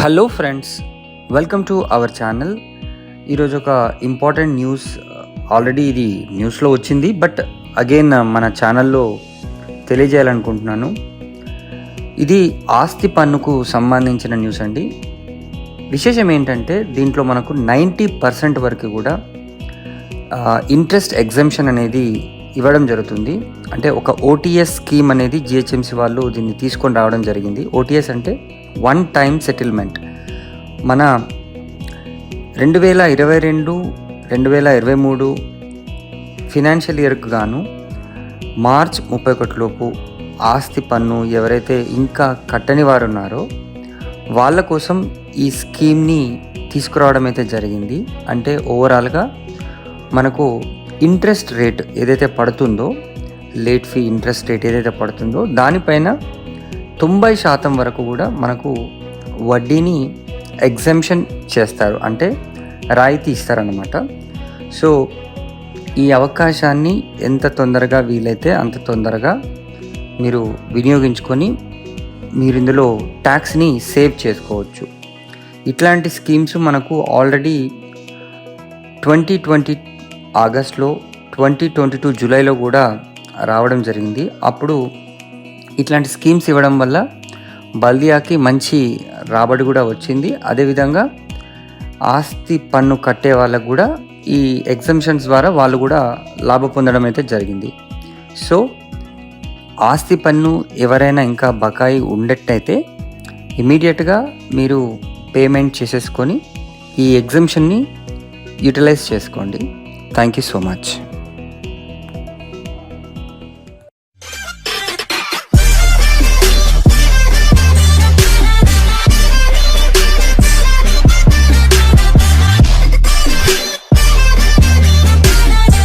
Hello friends welcome to our channel ఈరోజు ఒక important news already ఇది న్యూస్లో వచ్చింది బట్ అగైన్ uh, మన ఛానల్లో తెలియజేయాలనుకుంటున్నాను. ఇది ఆస్తి పన్నుకు సంబంధించిన న్యూస్ అండి. విశేషం ఏంటంటే దీంట్లో మనకు నైంటీ పర్సెంట్ వరకు కూడా uh, ఇంట్రెస్ట్ ఎగ్జంప్షన్ అనేది ఇవ్వడం జరుగుతుంది. అంటే ఒక ఓటీఎస్ స్కీమ్ అనేది జిహెచ్ఎంసీ వాళ్ళు దీన్ని తీసుకొని రావడం జరిగింది. ఓటీఎస్ అంటే వన్ టైం సెటిల్మెంట్ మన రెండు వేల ఇరవై రెండు రెండు వేల ఇరవై మూడు ఫినాన్షియల్ ఇయర్కు గాను మార్చ్ ముప్పై ఒకటిలోపు ఆస్తి పన్ను ఎవరైతే ఇంకా కట్టని వారు ఉన్నారో వాళ్ళ కోసం ఈ స్కీమ్ని తీసుకురావడం అయితే జరిగింది. అంటే ఓవరాల్గా మనకు ఇంట్రెస్ట్ రేట్ ఏదైతే పడుతుందో లేట్ ఫీ ఇంట్రెస్ట్ రేట్ ఏదైతే పడుతుందో దానిపైన తొంభై శాతం వరకు కూడా మనకు వడ్డీని ఎగ్జంప్షన్ చేస్తారు. అంటే రాయితీ ఇస్తారనమాట సో ఈ అవకాశాన్ని ఎంత తొందరగా వీలైతే అంత తొందరగా మీరు వినియోగించుకొని మీరు ఇందులో ట్యాక్స్ని సేవ్ చేసుకోవచ్చు. ఇట్లాంటి స్కీమ్స్ మనకు ఆల్రెడీ ట్వంటీ ట్వంటీ ఆగస్ట్లో ట్వంటీ ట్వంటీ టూ జూలైలో కూడా రావడం జరిగింది. అప్పుడు ఇట్లాంటి స్కీమ్స్ ఇవ్వడం వల్ల బల్దియాకి మంచి రాబడి కూడా వచ్చింది. అదేవిధంగా ఆస్తి పన్ను కట్టే వాళ్ళకు కూడా ఈ ఎగ్జంప్షన్స్ ద్వారా వాళ్ళు కూడా లాభ పొందడం అయితే జరిగింది. సో ఆస్తి పన్ను ఎవరైనా ఇంకా బకాయి ఉండేట్టయితే ఇమీడియట్గా మీరు పేమెంట్ చేసేసుకొని ఈ ఎగ్జంప్షన్ని యూటిలైజ్ చేసుకోండి. Thank you so much